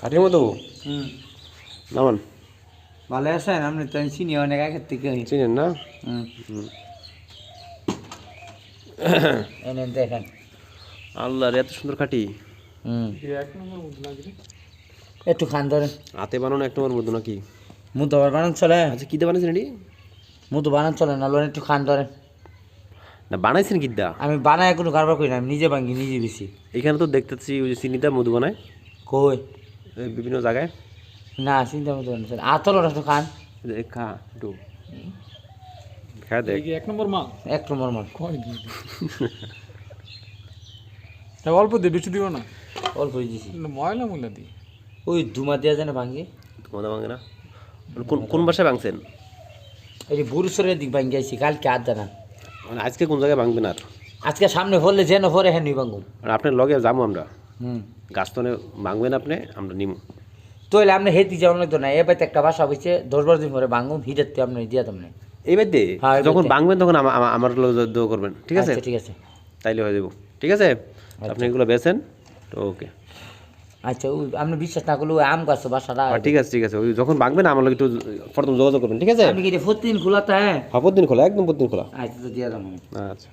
কাঠির মতো হুম। নামান। ভালো আছেন? আপনি তো আমি চিনি অনেক আগের থেকে। চিনেন না। এনে দেখেন। আল্লাহর এত সুন্দর কাঠি একটু খান ধরেন। হাতে বানানো এক নম্বর মতো নাকি? মুতো আবার বানান চলে। আচ্ছা কিদা বানাইছেন এটি? মুতো বানান চলে না লোন একটু খান ধরেন। না বানাইছেন কিদা আমি বানায় কোনো কারবার করি না আমি নিজে ভাঙি নিজে বেশি এখানে তো দেখতেছি ওই যে চিনিটা মধু বানায়। কই? বিভিন্ন জায়গায়? না চিন্তা মতো আতল একটু খান। খা একটু। খেয়ে দেখ। এক নম্বর মা এক নম্বর মাল। অল্প দিয়ে বেশি দিব না। অল্প দিছি। ময়লা ময়লা দিই ওই দুমা দেওয়া যায় না ভাঙ্গি মজা ভাঙে না? কোন কোন বাসায় ভাঙছেন? এই যে বুরুসরের দিক ভাঙ্গি আইছি কালকে আর জানা মানে আজকে কোন জায়গায় ভাঙবেন আর? আজকে সামনে ভরলে যেন ভরে হ্যাঁ নিই ভাঙ্গুম আর আপনার লগে যাব আমরা। হুম। গাছ তো ভাঙবেন আপনি আমরা নিমু। তো এলে আপনি হেতি যাওয়ার তো না এবার তো একটা বাসা হয়েছে দশ বারো দিন পরে ভাঙ্গুম হিটার তো আপনি দিয়া তোমরা এবার দিয়ে হ্যাঁ, যখন ভাঙবেন তখন আমা- আমা- আমার লোক দোয়া করবেন ঠিক আছে? আচ্ছা ঠিক আছে। তাইলে হয়ে যাব। ঠিক আছে? আপনি এগুলো বেছেন তো ওকে। আচ্ছা ওই আপনি বিশ্বাস না করলে ওই আম গাছ বাসাটা ঠিক আছে ঠিক আছে। ওই যখন ভাঙবেন আমার লোক একটু প্রথম যোগাযোগ করবেন ঠিক আছে? আপনি কি প্রতিদিন খোলাতে হ্যাঁ? হ্যাঁ প্রতিদিন খোলা একদম প্রতিদিন খোলা। আচ্ছা তো দিয়া দাম আচ্ছা।